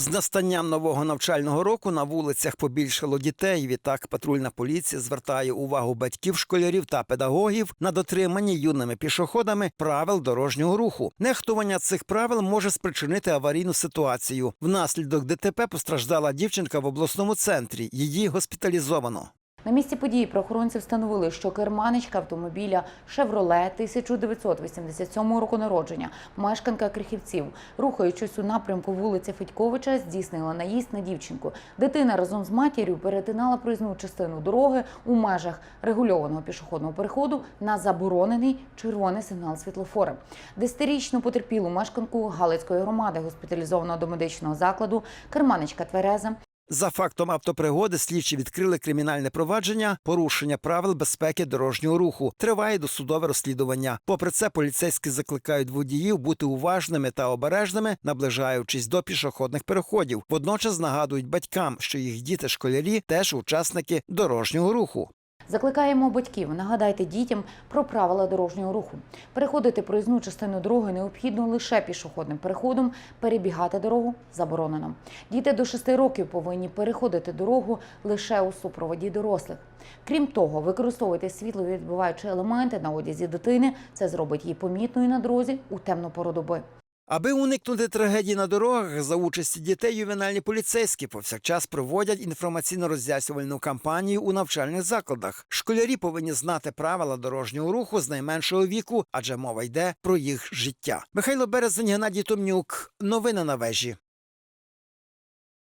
З настанням нового навчального року на вулицях побільшало дітей. Відтак патрульна поліція звертає увагу батьків, школярів та педагогів на дотримання юними пішоходами правил дорожнього руху. Нехтування цих правил може спричинити аварійну ситуацію. Внаслідок ДТП постраждала дівчинка в обласному центрі. Її госпіталізовано. На місці події правоохоронці встановили, що керманичка автомобіля «Шевроле» 1987 року народження, мешканка Крихівців, рухаючись у напрямку вулиці Федьковича, здійснила наїзд на дівчинку. Дитина разом з матір'ю перетинала проїзну частину дороги у межах регульованого пішохідного переходу на заборонений червоний сигнал світлофора. Десятирічну потерпілу мешканку Галицької громади госпіталізовано до медичного закладу керманичка Твереза За фактом автопригоди слідчі відкрили кримінальне провадження, порушення правил безпеки дорожнього руху. Триває досудове розслідування. Попри це, поліцейські закликають водіїв бути уважними та обережними, наближаючись до пішохідних переходів. Водночас нагадують батькам, що їх діти-школярі теж учасники дорожнього руху. Закликаємо батьків, нагадайте дітям про правила дорожнього руху. Переходити проїзну частину дороги необхідно лише пішохідним переходом, перебігати дорогу заборонено. Діти до 6 років повинні переходити дорогу лише у супроводі дорослих. Крім того, використовуйте світловідбиваючі елементи на одязі дитини. Це зробить її помітною на дорозі у темну пору доби. Аби уникнути трагедії на дорогах за участі дітей, ювенальні поліцейські повсякчас проводять інформаційно-роз'яснювальну кампанію у навчальних закладах. Школярі повинні знати правила дорожнього руху з найменшого віку, адже мова йде про їх життя. Михайло Березень, Геннадій Томнюк. Новини на вежі.